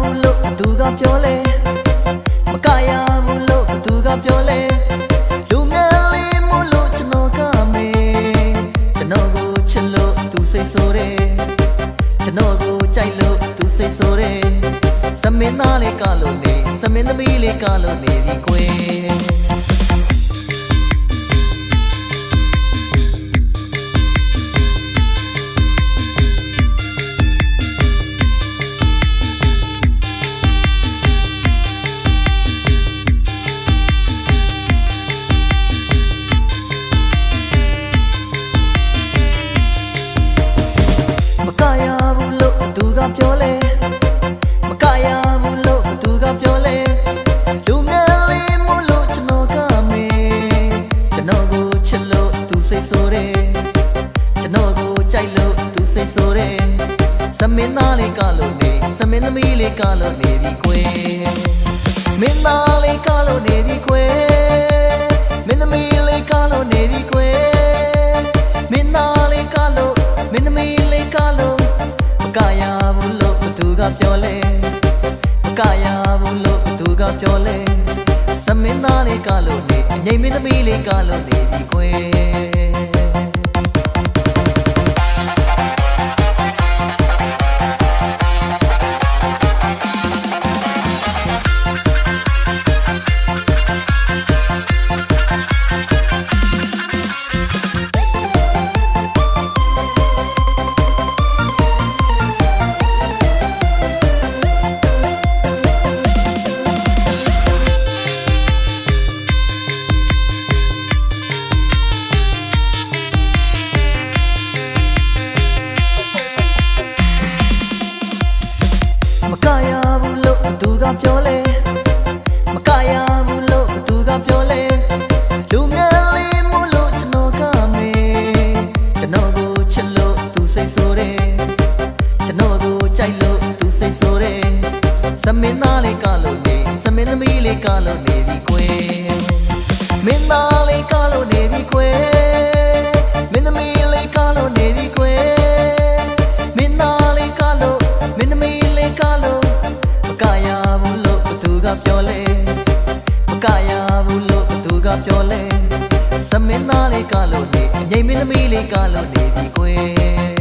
ဘူးလို့သူကပြောလဲမကရဘူးလို့သူကပြောလဲလူငယ်လေးမို့လို့ကျွန်တော်ကမေကျွန်တော်ကိုချစ်လို့သူစိတ်ဆိုးတယ်ကျွန်တော်ကိုကြိုက်လို့သူစိတ်ဆိုးတယ်သမင်းသားလေးကလို့နေသမင်းသမီးလေးကလို့နေပြီကွယ် စိတ်ဆိုးတယ်စမင်းသားလေးကလို့နေစမင်းသမီးလေးကလို့နေပြီကွယ်မင်းသားလေးကလို့နေပြီကွယ်မင်းသမီးလေးကလို့နေပြီကွယ်မင်းသားလေးကလို့မင်းသမီးလေးကလို့မကရဘူးလို့ဘသူကပြောလဲမကရဘူးလို့ဘသူကပြောလဲစမင်းသားလေးကလို့နေအငိမ့်မင်းသမီးလေးကလို့နေဒီကွယ် ကပြောလဲမကရဘူးလို့ဘသူကပြောလဲလူငယ်လေးမို့လို့ကျွန်တော်ကမေကျွန်တော်ကိုချစ်လို့သူစိတ်ဆိုးတယ်ကျွန်တော်ကိုကြိုက်လို့သူစိတ်ဆိုးတယ်စမင်းသားလေးကလို့နေစမင်းသမီးလေးကလို့နေပြီကွယ်မင်းသားလေးကလို့နေပြီကွယ် ပြောလဲမကရဘူးလို့ဘသူကပြောလဲစမင်းသားလေးကလို့နေအငိမ့်မင်းသမီးလေးကလို့နေဒီကွယ်